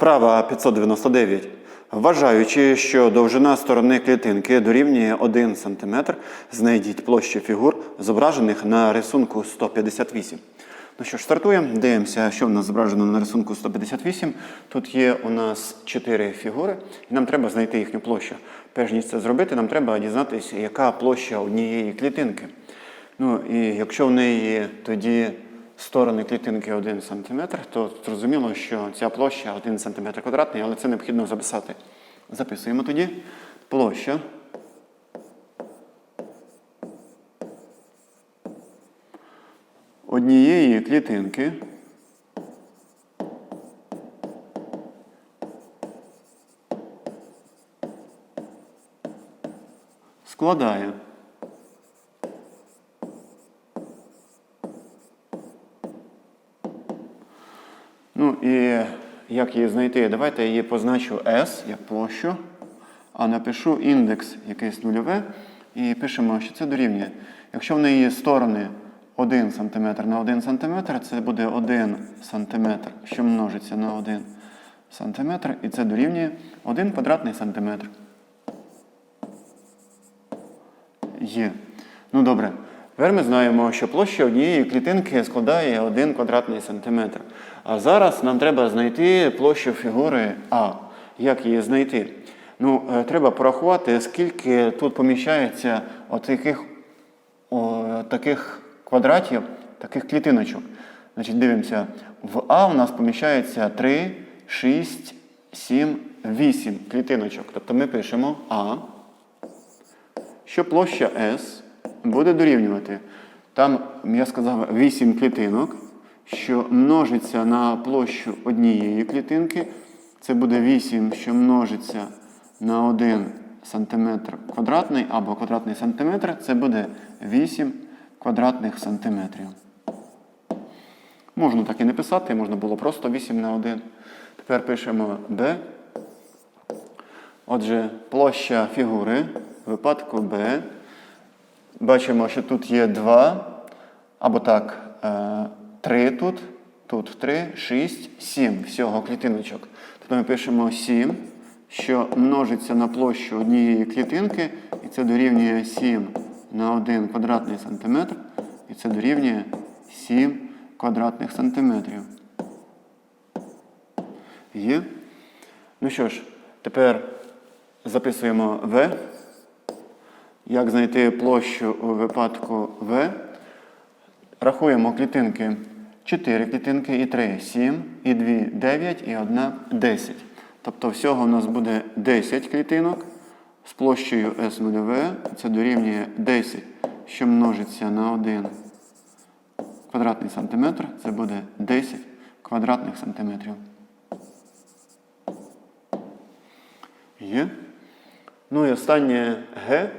Вправа 599. Вважаючи, що довжина сторони клітинки дорівнює 1 см, знайдіть площу фігур, зображених на рисунку 158. Ну що ж, стартуємо. Дивимося, що в нас зображено на рисунку 158. Тут є у нас 4 фігури, і нам треба знайти їхню площу. Перш ніж це зробити, нам треба дізнатися, яка площа однієї клітинки. Ну і якщо в неї тоді сторони клітинки 1 см, то зрозуміло, що ця площа 1 см квадратний, але це необхідно записати. Записуємо тоді площа. Однієї клітинки складає Ну і як її знайти? Давайте я її позначу S як площу, а напишу індекс якийсь нульове і пишемо, що це дорівнює. Якщо в неї сторони 1 см на 1 см, це буде 1 см, що множиться на 1 см, і це дорівнює 1 квадратний сантиметр. Є. Ну добре. Тепер ми знаємо, що площа однієї клітинки складає 1 квадратний сантиметр. А зараз нам треба знайти площу фігури А. Як її знайти? Ну, е, треба порахувати, скільки тут поміщається отаких, о, таких квадратів, таких клітиночок. Значить, дивимося, в А у нас поміщається 3, 6, 7, 8 клітиночок. Тобто ми пишемо А що площа S буде дорівнювати. Там, я сказав, 8 клітинок, що множиться на площу однієї клітинки. Це буде 8, що множиться на 1 см квадратний або квадратний сантиметр. Це буде 8 квадратних сантиметрів. Можна так і не писати, можна було просто 8 на 1. Тепер пишемо B. Отже, площа фігури в випадку B. Бачимо, що тут є 2, або так, 3 тут, тут 3, 6, 7 всього клітиночок. Тобто ми пишемо 7, що множиться на площу однієї клітинки, і це дорівнює 7 на 1 квадратний сантиметр, і це дорівнює 7 квадратних сантиметрів. Є? Ну що ж, тепер записуємо В. Як знайти площу у випадку В? Рахуємо клітинки 4 клітинки і 3 7, і 2 9, і 1 10. Тобто всього у нас буде 10 клітинок з площею S0V. Це дорівнює 10, що множиться на 1 квадратний сантиметр. Це буде 10 квадратних сантиметрів. Є. Ну і останнє Г.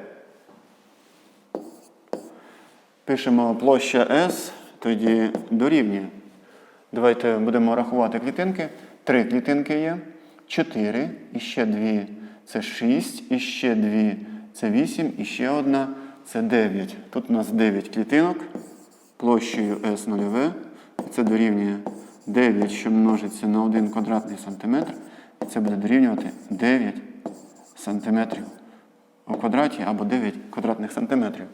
Пишемо площа S, тоді дорівнює. Давайте будемо рахувати клітинки. Три клітинки є. 4, і ще 2 це 6, і ще 2 це 8, і ще одна це 9. Тут у нас 9 клітинок площею S0V. Це дорівнює 9, що множиться на 1 квадратний сантиметр. І це буде дорівнювати 9 сантиметрів у квадраті або 9 квадратних сантиметрів.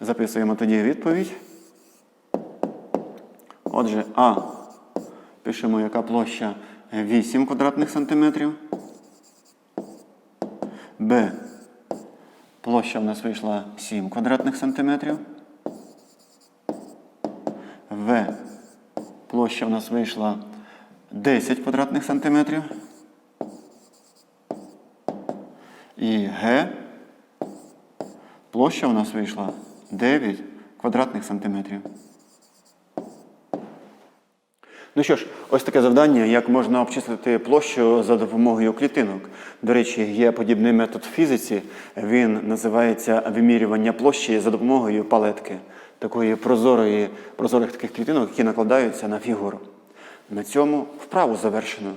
Записуємо тоді відповідь. Отже, А. Пишемо, яка площа 8 квадратних сантиметрів. Б. Площа в нас вийшла 7 квадратних сантиметрів. В. Площа в нас вийшла 10 квадратних сантиметрів. І Г. Площа у нас вийшла 9 квадратних сантиметрів. Ну що ж, ось таке завдання, як можна обчислити площу за допомогою клітинок. До речі, є подібний метод в фізиці. Він називається вимірювання площі за допомогою палетки, такої прозорої, прозорих таких клітинок, які накладаються на фігуру. На цьому вправу завершено.